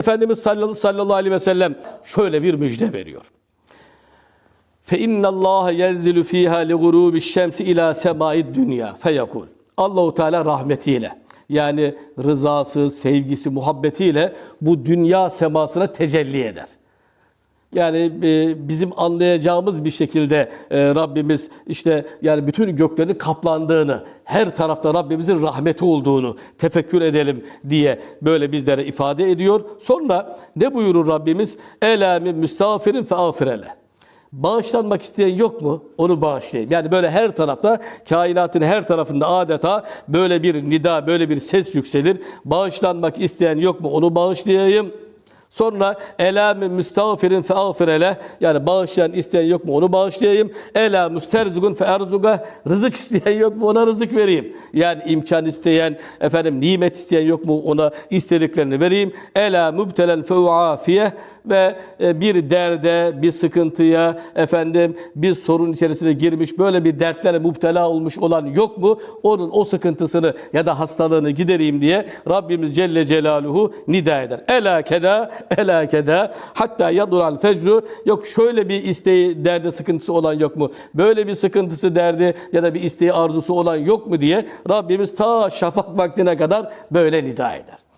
Efendimiz sallallahu aleyhi ve sellem şöyle bir müjde veriyor. Fe innallaha yenzilu fiha li gurubiş şemsi ila semai dünya feyekul. Allahu Teala rahmetiyle yani rızası, sevgisi, muhabbetiyle bu dünya semasına tecelli eder. Yani e, bizim anlayacağımız bir şekilde e, Rabbimiz işte yani bütün göklerin kaplandığını, her tarafta Rabbimizin rahmeti olduğunu tefekkür edelim diye böyle bizlere ifade ediyor. Sonra ne buyurur Rabbimiz? Ela min müstağfirin fe afirele. Bağışlanmak isteyen yok mu? Onu bağışlayayım. Yani böyle her tarafta, kainatın her tarafında adeta böyle bir nida, böyle bir ses yükselir. Bağışlanmak isteyen yok mu? Onu bağışlayayım. Sonra elâmi müstağfirin fe yani bağışlayan isteyen yok mu onu bağışlayayım. Ela müsterzugun fe rızık isteyen yok mu ona rızık vereyim. Yani imkan isteyen efendim nimet isteyen yok mu ona istediklerini vereyim. Ela mübtelen fe uafiye ve e, bir derde, bir sıkıntıya, efendim bir sorun içerisine girmiş, böyle bir dertlere müptela olmuş olan yok mu? Onun o sıkıntısını ya da hastalığını gidereyim diye Rabbimiz Celle Celaluhu nida eder. Ela keda, ela keda, hatta yadural fecru. Yok şöyle bir isteği, derdi, sıkıntısı olan yok mu? Böyle bir sıkıntısı, derdi ya da bir isteği, arzusu olan yok mu diye Rabbimiz ta şafak vaktine kadar böyle nida eder.